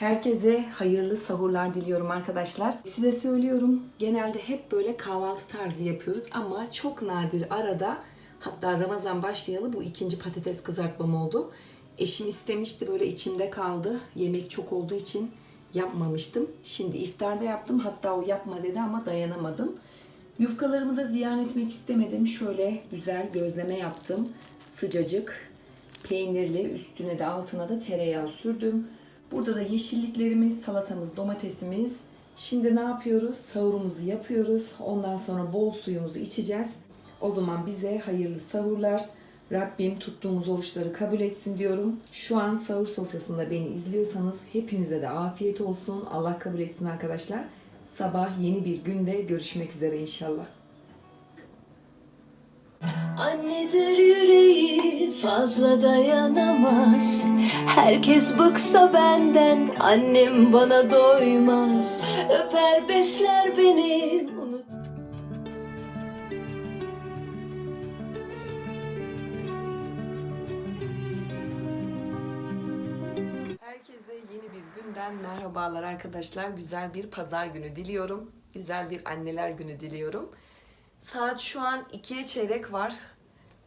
Herkese hayırlı sahurlar diliyorum arkadaşlar. Size söylüyorum genelde hep böyle kahvaltı tarzı yapıyoruz ama çok nadir arada hatta Ramazan başlayalı bu ikinci patates kızartmam oldu. Eşim istemişti böyle içimde kaldı. Yemek çok olduğu için yapmamıştım. Şimdi iftarda yaptım hatta o yapma dedi ama dayanamadım. Yufkalarımı da ziyan etmek istemedim. Şöyle güzel gözleme yaptım. Sıcacık, peynirli, üstüne de altına da tereyağı sürdüm. Burada da yeşilliklerimiz, salatamız, domatesimiz. Şimdi ne yapıyoruz? Sahurumuzu yapıyoruz. Ondan sonra bol suyumuzu içeceğiz. O zaman bize hayırlı sahurlar. Rabbim tuttuğumuz oruçları kabul etsin diyorum. Şu an sahur sofrasında beni izliyorsanız hepinize de afiyet olsun. Allah kabul etsin arkadaşlar. Sabah yeni bir günde görüşmek üzere inşallah. Annedir yüreği fazla dayanamaz Herkes bıksa benden annem bana doymaz Öper besler beni Herkese yeni bir günden merhabalar arkadaşlar. Güzel bir pazar günü diliyorum. Güzel bir anneler günü diliyorum. Saat şu an ikiye çeyrek var.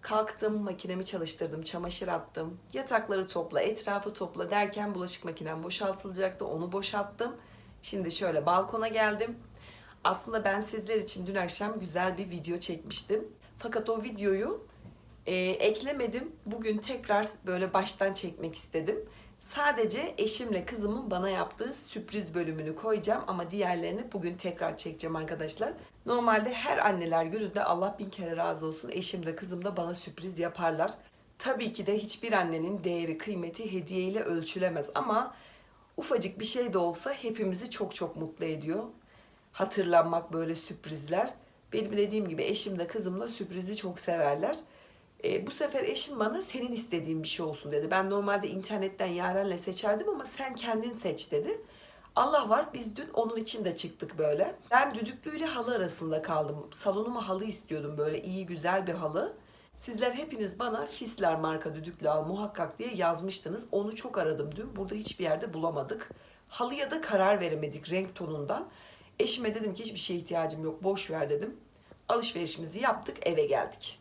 Kalktım, makinemi çalıştırdım, çamaşır attım. Yatakları topla, etrafı topla derken bulaşık makinem boşaltılacaktı. Onu boşalttım. Şimdi şöyle balkona geldim. Aslında ben sizler için dün akşam güzel bir video çekmiştim. Fakat o videoyu e, eklemedim. Bugün tekrar böyle baştan çekmek istedim. Sadece eşimle kızımın bana yaptığı sürpriz bölümünü koyacağım ama diğerlerini bugün tekrar çekeceğim arkadaşlar. Normalde her anneler gününde Allah bin kere razı olsun eşim de kızım da bana sürpriz yaparlar. Tabii ki de hiçbir annenin değeri kıymeti hediyeyle ölçülemez ama ufacık bir şey de olsa hepimizi çok çok mutlu ediyor. Hatırlanmak böyle sürprizler. Benim dediğim gibi eşim de kızım da sürprizi çok severler. E, bu sefer eşim bana senin istediğin bir şey olsun dedi. Ben normalde internetten Yaren'le seçerdim ama sen kendin seç dedi. Allah var biz dün onun için de çıktık böyle. Ben düdüklüyle halı arasında kaldım. Salonuma halı istiyordum böyle iyi güzel bir halı. Sizler hepiniz bana Fisler marka düdüklü al muhakkak diye yazmıştınız. Onu çok aradım dün. Burada hiçbir yerde bulamadık. Halıya da karar veremedik renk tonundan. Eşime dedim ki hiçbir şeye ihtiyacım yok boş ver dedim. Alışverişimizi yaptık eve geldik.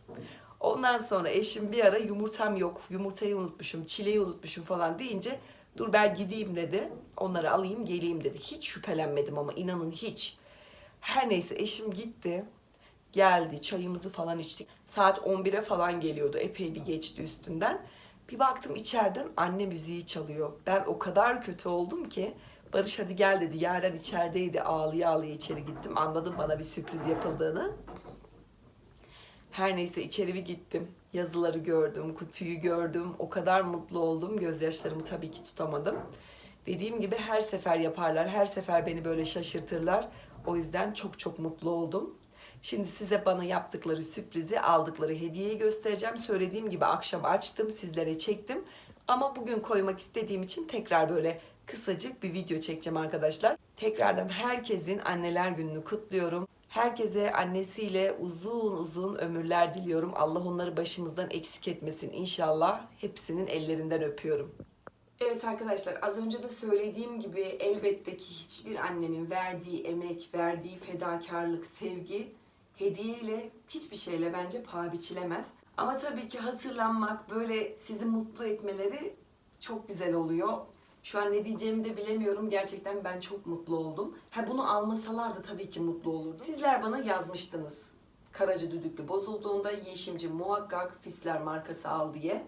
Ondan sonra eşim bir ara yumurtam yok, yumurtayı unutmuşum, çileği unutmuşum falan deyince dur ben gideyim dedi. Onları alayım geleyim dedi. Hiç şüphelenmedim ama inanın hiç. Her neyse eşim gitti. Geldi çayımızı falan içtik. Saat 11'e falan geliyordu. Epey bir geçti üstünden. Bir baktım içeriden anne müziği çalıyor. Ben o kadar kötü oldum ki Barış hadi gel dedi. Yaren içerideydi. Ağlıya ağlıya içeri gittim. Anladım bana bir sürpriz yapıldığını. Her neyse içeri bir gittim. Yazıları gördüm, kutuyu gördüm. O kadar mutlu oldum. Gözyaşlarımı tabii ki tutamadım. Dediğim gibi her sefer yaparlar. Her sefer beni böyle şaşırtırlar. O yüzden çok çok mutlu oldum. Şimdi size bana yaptıkları sürprizi, aldıkları hediyeyi göstereceğim. Söylediğim gibi akşam açtım, sizlere çektim. Ama bugün koymak istediğim için tekrar böyle kısacık bir video çekeceğim arkadaşlar. Tekrardan herkesin anneler gününü kutluyorum. Herkese annesiyle uzun uzun ömürler diliyorum. Allah onları başımızdan eksik etmesin inşallah. Hepsinin ellerinden öpüyorum. Evet arkadaşlar az önce de söylediğim gibi elbette ki hiçbir annenin verdiği emek, verdiği fedakarlık, sevgi hediyeyle hiçbir şeyle bence paha biçilemez. Ama tabii ki hatırlanmak, böyle sizi mutlu etmeleri çok güzel oluyor. Şu an ne diyeceğimi de bilemiyorum. Gerçekten ben çok mutlu oldum. Ha bunu almasalar da tabii ki mutlu olurdum. Sizler bana yazmıştınız. Karaca düdüklü bozulduğunda Yeşimci muhakkak Fisler markası al diye.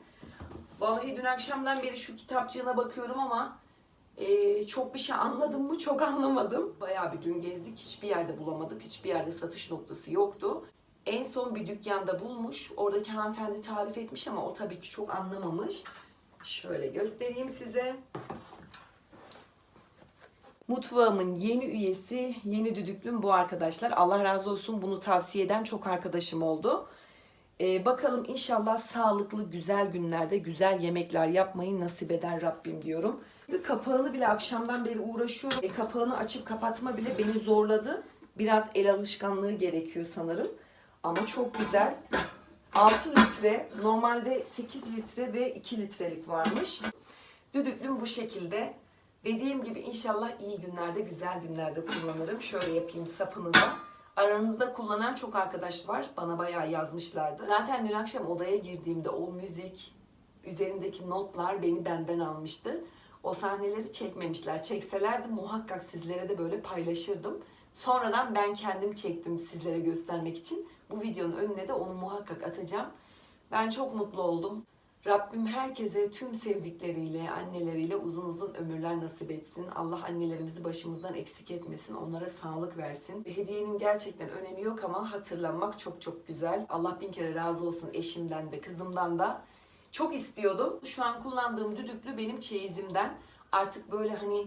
Vallahi dün akşamdan beri şu kitapçığına bakıyorum ama eee, çok bir şey anladım mı? Çok anlamadım. Bayağı bir dün gezdik. Hiçbir yerde bulamadık. Hiçbir yerde satış noktası yoktu. En son bir dükkanda bulmuş. Oradaki hanımefendi tarif etmiş ama o tabii ki çok anlamamış. Şöyle göstereyim size. Mutfağımın yeni üyesi, yeni düdüklüm bu arkadaşlar. Allah razı olsun bunu tavsiye eden çok arkadaşım oldu. Ee, bakalım inşallah sağlıklı, güzel günlerde güzel yemekler yapmayı nasip eder Rabbim diyorum. Bir kapağını bile akşamdan beri uğraşıyorum. E, kapağını açıp kapatma bile beni zorladı. Biraz el alışkanlığı gerekiyor sanırım. Ama çok güzel. 6 litre, normalde 8 litre ve 2 litrelik varmış. Düdüklüm bu şekilde. Dediğim gibi inşallah iyi günlerde, güzel günlerde kullanırım. Şöyle yapayım sapını da. Aranızda kullanan çok arkadaş var. Bana bayağı yazmışlardı. Zaten dün akşam odaya girdiğimde o müzik, üzerindeki notlar beni benden almıştı. O sahneleri çekmemişler. Çekselerdi muhakkak sizlere de böyle paylaşırdım. Sonradan ben kendim çektim sizlere göstermek için. Bu videonun önüne de onu muhakkak atacağım. Ben çok mutlu oldum. Rabbim herkese tüm sevdikleriyle, anneleriyle uzun uzun ömürler nasip etsin. Allah annelerimizi başımızdan eksik etmesin. Onlara sağlık versin. Hediyenin gerçekten önemi yok ama hatırlanmak çok çok güzel. Allah bin kere razı olsun eşimden de kızımdan da. Çok istiyordum. Şu an kullandığım düdüklü benim çeyizimden. Artık böyle hani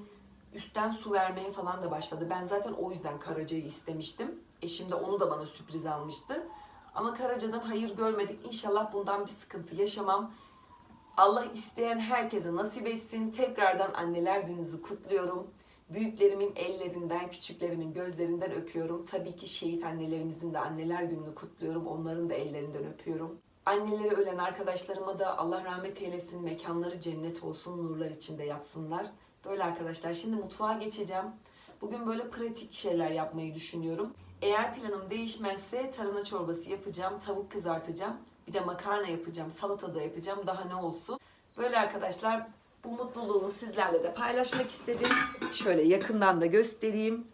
üstten su vermeye falan da başladı. Ben zaten o yüzden Karaca'yı istemiştim. Eşim de onu da bana sürpriz almıştı. Ama Karaca'dan hayır görmedik. İnşallah bundan bir sıkıntı yaşamam. Allah isteyen herkese nasip etsin. Tekrardan anneler gününüzü kutluyorum. Büyüklerimin ellerinden, küçüklerimin gözlerinden öpüyorum. Tabii ki şehit annelerimizin de anneler gününü kutluyorum. Onların da ellerinden öpüyorum. Anneleri ölen arkadaşlarıma da Allah rahmet eylesin. Mekanları cennet olsun, nurlar içinde yatsınlar. Böyle arkadaşlar şimdi mutfağa geçeceğim. Bugün böyle pratik şeyler yapmayı düşünüyorum. Eğer planım değişmezse tarhana çorbası yapacağım, tavuk kızartacağım. Bir de makarna yapacağım, salata da yapacağım. Daha ne olsun. Böyle arkadaşlar bu mutluluğumu sizlerle de paylaşmak istedim. Şöyle yakından da göstereyim.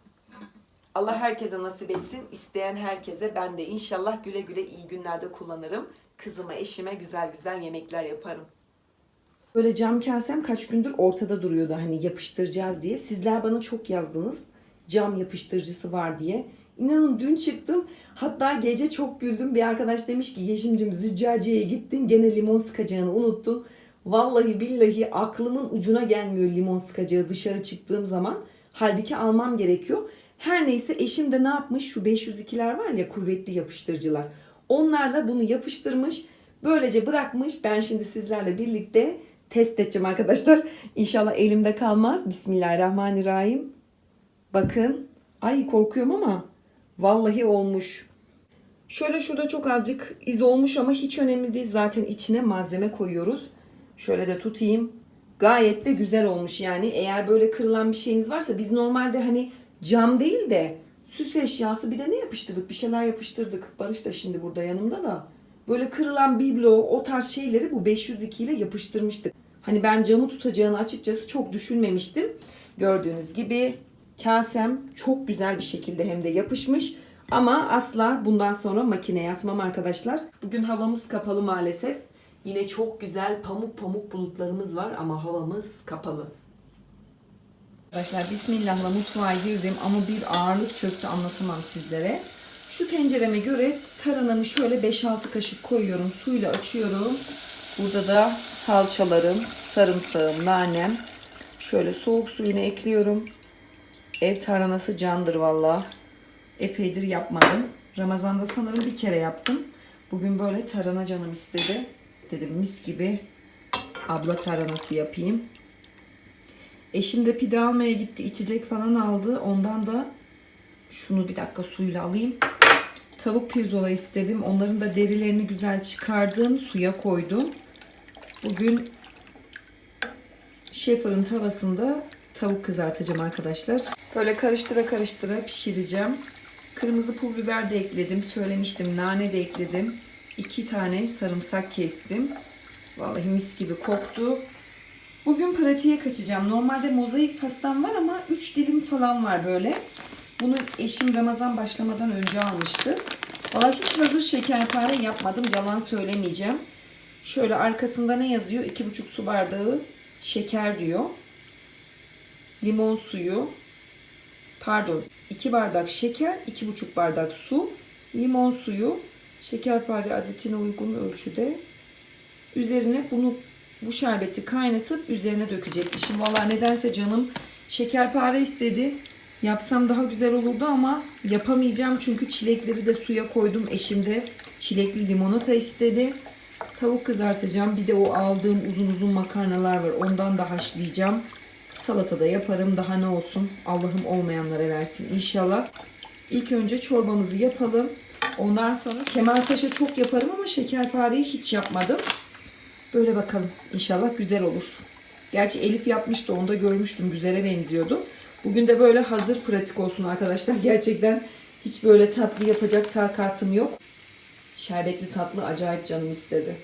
Allah herkese nasip etsin. İsteyen herkese ben de inşallah güle güle iyi günlerde kullanırım. Kızıma, eşime güzel güzel yemekler yaparım. Böyle cam kasem kaç gündür ortada duruyordu hani yapıştıracağız diye. Sizler bana çok yazdınız. Cam yapıştırıcısı var diye. İnanın dün çıktım. Hatta gece çok güldüm. Bir arkadaş demiş ki Yeşimcim züccaciyeye gittin gene limon sıkacağını unuttun. Vallahi billahi aklımın ucuna gelmiyor limon sıkacağı dışarı çıktığım zaman. Halbuki almam gerekiyor. Her neyse eşim de ne yapmış? Şu 502'ler var ya kuvvetli yapıştırıcılar. Onlarla bunu yapıştırmış. Böylece bırakmış. Ben şimdi sizlerle birlikte test edeceğim arkadaşlar. İnşallah elimde kalmaz. Bismillahirrahmanirrahim. Bakın. Ay korkuyorum ama vallahi olmuş. Şöyle şurada çok azıcık iz olmuş ama hiç önemli değil. Zaten içine malzeme koyuyoruz. Şöyle de tutayım. Gayet de güzel olmuş yani. Eğer böyle kırılan bir şeyiniz varsa biz normalde hani cam değil de süs eşyası bir de ne yapıştırdık? Bir şeyler yapıştırdık. Barış da şimdi burada yanımda da. Böyle kırılan biblo o tarz şeyleri bu 502 ile yapıştırmıştık. Hani ben camı tutacağını açıkçası çok düşünmemiştim. Gördüğünüz gibi kasem çok güzel bir şekilde hem de yapışmış. Ama asla bundan sonra makineye atmam arkadaşlar. Bugün havamız kapalı maalesef. Yine çok güzel pamuk pamuk bulutlarımız var ama havamız kapalı. Arkadaşlar bismillahla mutfağa girdim ama bir ağırlık çöktü anlatamam sizlere. Şu tencereme göre taranamı şöyle 5-6 kaşık koyuyorum. Suyla açıyorum. Burada da salçalarım, sarımsağım, nanem. Şöyle soğuk suyunu ekliyorum. Ev taranası candır valla. Epeydir yapmadım. Ramazan'da sanırım bir kere yaptım. Bugün böyle tarhana canım istedi. Dedim mis gibi abla taranası yapayım. Eşim de pide almaya gitti. içecek falan aldı. Ondan da şunu bir dakika suyla alayım. Tavuk pirzola istedim. Onların da derilerini güzel çıkardım. Suya koydum. Bugün şefırın tavasında tavuk kızartacağım arkadaşlar. Böyle karıştıra karıştıra pişireceğim. Kırmızı pul biber de ekledim. Söylemiştim nane de ekledim. İki tane sarımsak kestim. Vallahi mis gibi koktu. Bugün pratiğe kaçacağım. Normalde mozaik pastam var ama 3 dilim falan var böyle. Bunu eşim Ramazan başlamadan önce almıştı. Vallahi hiç hazır şekerpare yapmadım. Yalan söylemeyeceğim. Şöyle arkasında ne yazıyor? 2,5 su bardağı şeker diyor. Limon suyu. Pardon. 2 bardak şeker, 2,5 bardak su. Limon suyu. Şekerpare adetine uygun ölçüde. Üzerine bunu bu şerbeti kaynatıp üzerine dökecekmişim. Valla nedense canım şekerpare istedi. Yapsam daha güzel olurdu ama yapamayacağım çünkü çilekleri de suya koydum. Eşim de çilekli limonata istedi. Tavuk kızartacağım. Bir de o aldığım uzun uzun makarnalar var. Ondan da haşlayacağım. Salata da yaparım. Daha ne olsun. Allah'ım olmayanlara versin inşallah. İlk önce çorbamızı yapalım. Ondan sonra kemalpaşa çok yaparım ama şekerpareyi hiç yapmadım. Böyle bakalım. İnşallah güzel olur. Gerçi Elif yapmıştı onu da görmüştüm. Güzele benziyordu. Bugün de böyle hazır pratik olsun arkadaşlar. Gerçekten hiç böyle tatlı yapacak takatım yok. Şerbetli tatlı acayip canım istedi.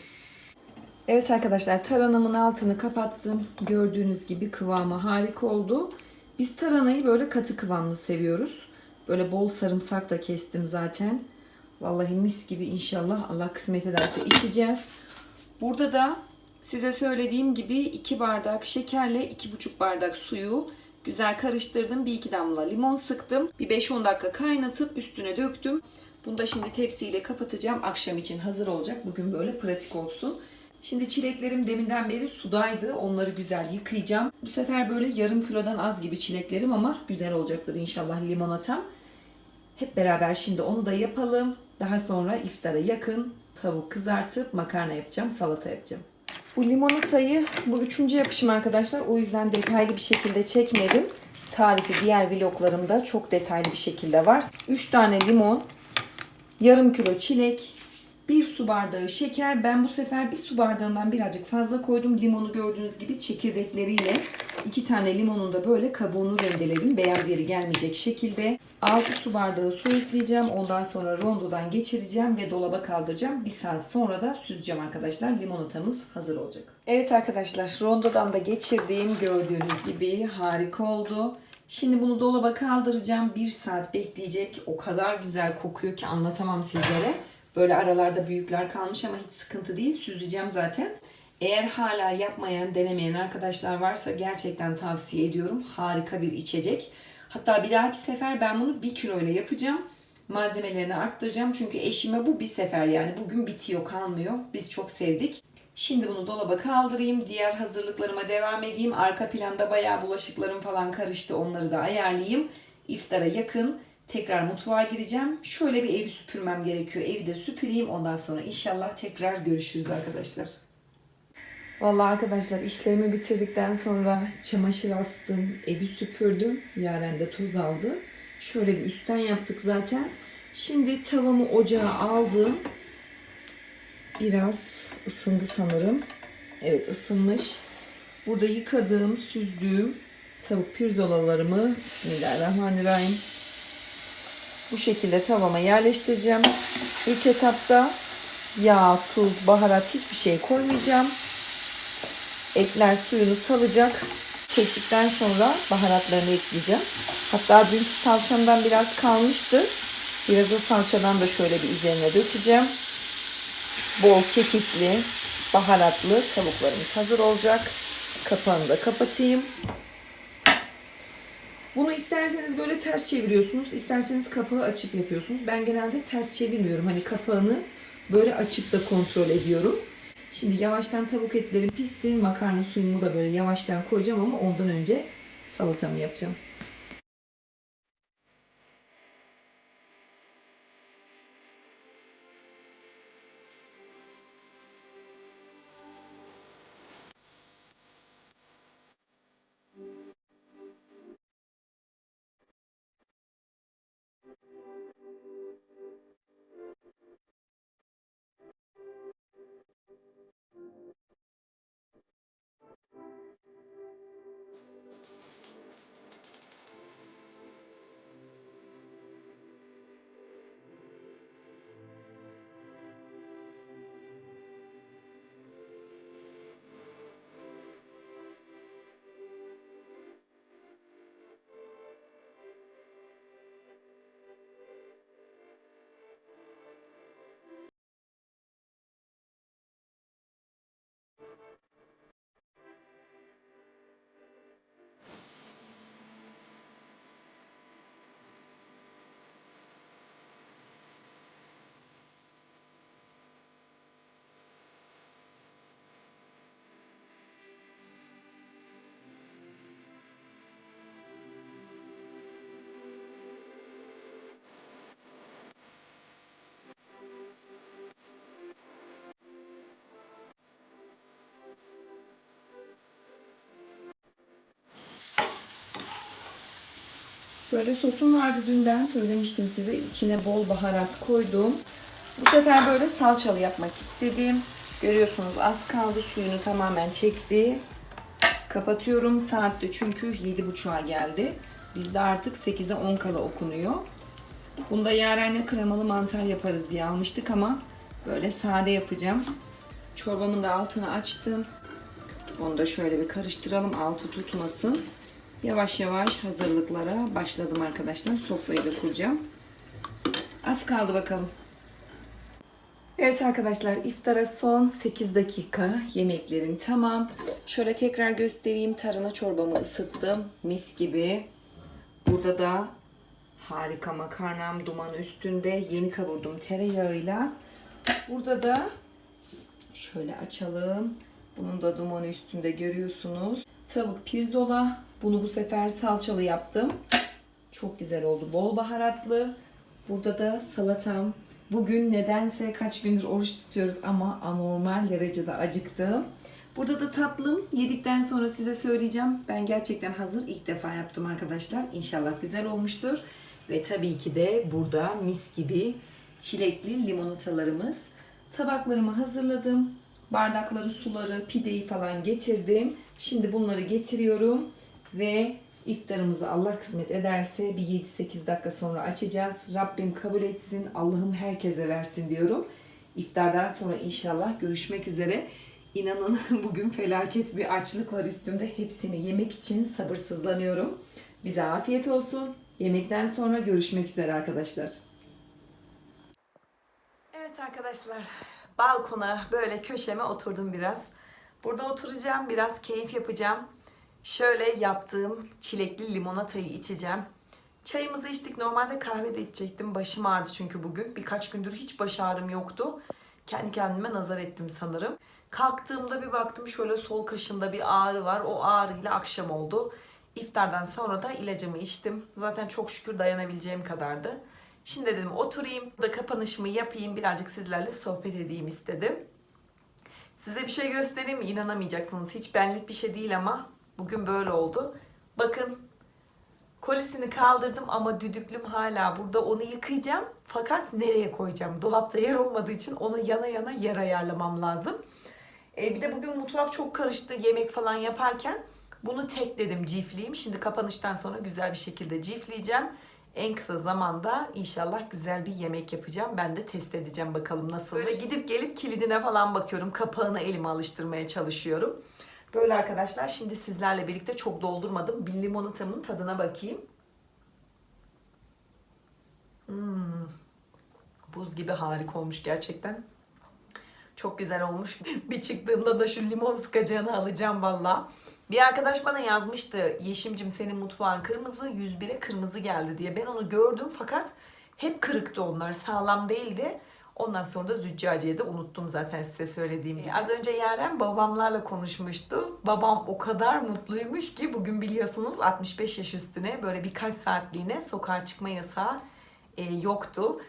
Evet arkadaşlar taranamın altını kapattım. Gördüğünüz gibi kıvamı harika oldu. Biz taranayı böyle katı kıvamlı seviyoruz. Böyle bol sarımsak da kestim zaten. Vallahi mis gibi inşallah Allah kısmet ederse içeceğiz. Burada da size söylediğim gibi 2 bardak şekerle 2,5 bardak suyu güzel karıştırdım. Bir iki damla limon sıktım. Bir 5-10 dakika kaynatıp üstüne döktüm. Bunu da şimdi tepsiyle kapatacağım. Akşam için hazır olacak. Bugün böyle pratik olsun. Şimdi çileklerim deminden beri sudaydı. Onları güzel yıkayacağım. Bu sefer böyle yarım kilodan az gibi çileklerim ama güzel olacaktır inşallah limonatam. Hep beraber şimdi onu da yapalım. Daha sonra iftara yakın tavuk kızartıp makarna yapacağım, salata yapacağım. Bu limonatayı bu üçüncü yapışım arkadaşlar. O yüzden detaylı bir şekilde çekmedim. Tarifi diğer vloglarımda çok detaylı bir şekilde var. 3 tane limon, yarım kilo çilek, bir su bardağı şeker. Ben bu sefer bir su bardağından birazcık fazla koydum. Limonu gördüğünüz gibi çekirdekleriyle iki tane limonun da böyle kabuğunu rendeledim. Beyaz yeri gelmeyecek şekilde. 6 su bardağı su ekleyeceğim. Ondan sonra rondodan geçireceğim ve dolaba kaldıracağım. Bir saat sonra da süzeceğim arkadaşlar. Limonatamız hazır olacak. Evet arkadaşlar rondodan da geçirdiğim gördüğünüz gibi harika oldu. Şimdi bunu dolaba kaldıracağım. Bir saat bekleyecek. O kadar güzel kokuyor ki anlatamam sizlere. Böyle aralarda büyükler kalmış ama hiç sıkıntı değil. Süzeceğim zaten. Eğer hala yapmayan, denemeyen arkadaşlar varsa gerçekten tavsiye ediyorum. Harika bir içecek. Hatta bir dahaki sefer ben bunu 1 kilo ile yapacağım. Malzemelerini arttıracağım. Çünkü eşime bu bir sefer yani bugün bitiyor kalmıyor. Biz çok sevdik. Şimdi bunu dolaba kaldırayım. Diğer hazırlıklarıma devam edeyim. Arka planda bayağı bulaşıklarım falan karıştı. Onları da ayarlayayım. İftara yakın tekrar mutfağa gireceğim. Şöyle bir evi süpürmem gerekiyor. Evi de süpüreyim. Ondan sonra inşallah tekrar görüşürüz arkadaşlar. Vallahi arkadaşlar işlerimi bitirdikten sonra çamaşır astım, evi süpürdüm. Yaren de toz aldı. Şöyle bir üstten yaptık zaten. Şimdi tavamı ocağa aldım. Biraz ısındı sanırım. Evet ısınmış. Burada yıkadığım, süzdüğüm tavuk pirzolalarımı Bismillahirrahmanirrahim. Bu şekilde tavama yerleştireceğim. İlk etapta yağ, tuz, baharat hiçbir şey koymayacağım. Etler suyunu salacak. Çektikten sonra baharatlarını ekleyeceğim. Hatta dünkü salçamdan biraz kalmıştı. Biraz o salçadan da şöyle bir üzerine dökeceğim. Bol kekikli, baharatlı tavuklarımız hazır olacak. Kapağını da kapatayım. Bunu isterseniz böyle ters çeviriyorsunuz, isterseniz kapağı açıp yapıyorsunuz. Ben genelde ters çevirmiyorum. Hani kapağını böyle açıp da kontrol ediyorum. Şimdi yavaştan tavuk etlerim pişsin. Makarna suyumu da böyle yavaştan koyacağım ama ondan önce salatamı yapacağım. Böyle sosum vardı dünden söylemiştim size. İçine bol baharat koydum. Bu sefer böyle salçalı yapmak istedim. Görüyorsunuz az kaldı suyunu tamamen çekti. Kapatıyorum saatte çünkü 7.30'a geldi. Bizde artık 8'e 10 kala okunuyor. Bunda yarenle kremalı mantar yaparız diye almıştık ama böyle sade yapacağım. Çorbamın da altını açtım. Onu da şöyle bir karıştıralım altı tutmasın. Yavaş yavaş hazırlıklara başladım arkadaşlar. Sofrayı da kuracağım. Az kaldı bakalım. Evet arkadaşlar iftara son 8 dakika. Yemeklerim tamam. Şöyle tekrar göstereyim. Tarhana çorbamı ısıttım. Mis gibi. Burada da harika makarnam duman üstünde. Yeni kavurdum tereyağıyla. Burada da şöyle açalım. Bunun da dumanı üstünde görüyorsunuz. Tavuk pirzola. Bunu bu sefer salçalı yaptım. Çok güzel oldu. Bol baharatlı. Burada da salatam. Bugün nedense kaç gündür oruç tutuyoruz ama anormal derecede acıktım. Burada da tatlım. Yedikten sonra size söyleyeceğim. Ben gerçekten hazır ilk defa yaptım arkadaşlar. İnşallah güzel olmuştur. Ve tabii ki de burada mis gibi çilekli limonatalarımız. Tabaklarımı hazırladım. Bardakları, suları, pideyi falan getirdim. Şimdi bunları getiriyorum ve iftarımızı Allah kısmet ederse bir 7-8 dakika sonra açacağız. Rabbim kabul etsin, Allah'ım herkese versin diyorum. İftardan sonra inşallah görüşmek üzere. İnanın bugün felaket bir açlık var üstümde. Hepsini yemek için sabırsızlanıyorum. Bize afiyet olsun. Yemekten sonra görüşmek üzere arkadaşlar. Evet arkadaşlar, balkona böyle köşeme oturdum biraz. Burada oturacağım, biraz keyif yapacağım. Şöyle yaptığım çilekli limonatayı içeceğim. Çayımızı içtik. Normalde kahve de içecektim. Başım ağrıdı çünkü bugün. Birkaç gündür hiç baş ağrım yoktu. Kendi kendime nazar ettim sanırım. Kalktığımda bir baktım şöyle sol kaşımda bir ağrı var. O ağrıyla akşam oldu. İftardan sonra da ilacımı içtim. Zaten çok şükür dayanabileceğim kadardı. Şimdi dedim oturayım, da kapanışımı yapayım, birazcık sizlerle sohbet edeyim istedim. Size bir şey göstereyim mi? İnanamayacaksınız. Hiç benlik bir şey değil ama bugün böyle oldu. Bakın kolisini kaldırdım ama düdüklüm hala burada. Onu yıkayacağım. Fakat nereye koyacağım? Dolapta yer olmadığı için onu yana yana yer ayarlamam lazım. E, bir de bugün mutfak çok karıştı yemek falan yaparken. Bunu tek dedim cifleyeyim. Şimdi kapanıştan sonra güzel bir şekilde cifleyeceğim. En kısa zamanda inşallah güzel bir yemek yapacağım. Ben de test edeceğim bakalım nasıl. Böyle gidip gelip kilidine falan bakıyorum. Kapağını elime alıştırmaya çalışıyorum. Böyle arkadaşlar şimdi sizlerle birlikte çok doldurmadım. Bir limonatamın tadına bakayım. Hmm. Buz gibi harika olmuş gerçekten. Çok güzel olmuş. Bir çıktığımda da şu limon sıkacağını alacağım valla. Bir arkadaş bana yazmıştı. Yeşimcim senin mutfağın kırmızı, 101'e kırmızı geldi diye. Ben onu gördüm fakat hep kırıktı onlar. Sağlam değildi. Ondan sonra da züccaciye de unuttum zaten size söylediğim gibi. Az önce Yaren babamlarla konuşmuştu. Babam o kadar mutluymuş ki bugün biliyorsunuz 65 yaş üstüne böyle birkaç saatliğine sokağa çıkma yasağı e, yoktu.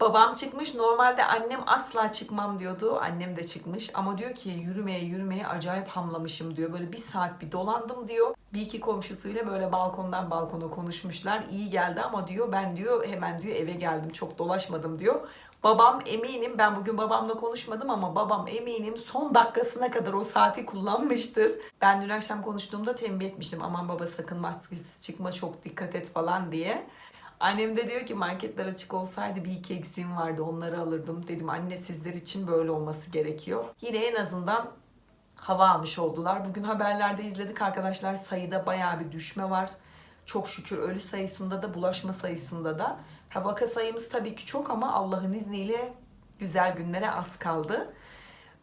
Babam çıkmış. Normalde annem asla çıkmam diyordu. Annem de çıkmış. Ama diyor ki yürümeye yürümeye acayip hamlamışım diyor. Böyle bir saat bir dolandım diyor. Bir iki komşusuyla böyle balkondan balkona konuşmuşlar. İyi geldi ama diyor ben diyor hemen diyor eve geldim. Çok dolaşmadım diyor. Babam eminim ben bugün babamla konuşmadım ama babam eminim son dakikasına kadar o saati kullanmıştır. Ben dün akşam konuştuğumda tembih etmiştim. Aman baba sakın maskesiz çıkma çok dikkat et falan diye. Annem de diyor ki marketler açık olsaydı bir iki eksiğim vardı onları alırdım. Dedim anne sizler için böyle olması gerekiyor. Yine en azından hava almış oldular. Bugün haberlerde izledik arkadaşlar sayıda bayağı bir düşme var. Çok şükür ölü sayısında da bulaşma sayısında da. Ha, vaka sayımız tabii ki çok ama Allah'ın izniyle güzel günlere az kaldı.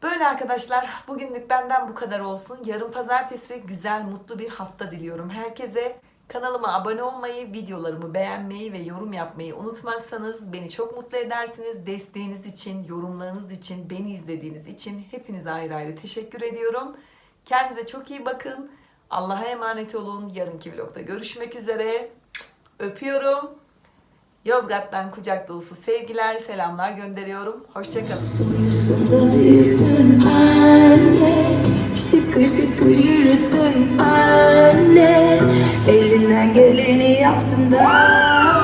Böyle arkadaşlar bugünlük benden bu kadar olsun. Yarın pazartesi güzel mutlu bir hafta diliyorum herkese. Kanalıma abone olmayı, videolarımı beğenmeyi ve yorum yapmayı unutmazsanız beni çok mutlu edersiniz. Desteğiniz için, yorumlarınız için, beni izlediğiniz için hepinize ayrı ayrı teşekkür ediyorum. Kendinize çok iyi bakın. Allah'a emanet olun. Yarınki vlogda görüşmek üzere. Öpüyorum. Yozgat'tan kucak dolusu sevgiler, selamlar gönderiyorum. Hoşçakalın. Şıkır yürüsün anne. Elinden geleni yaptın da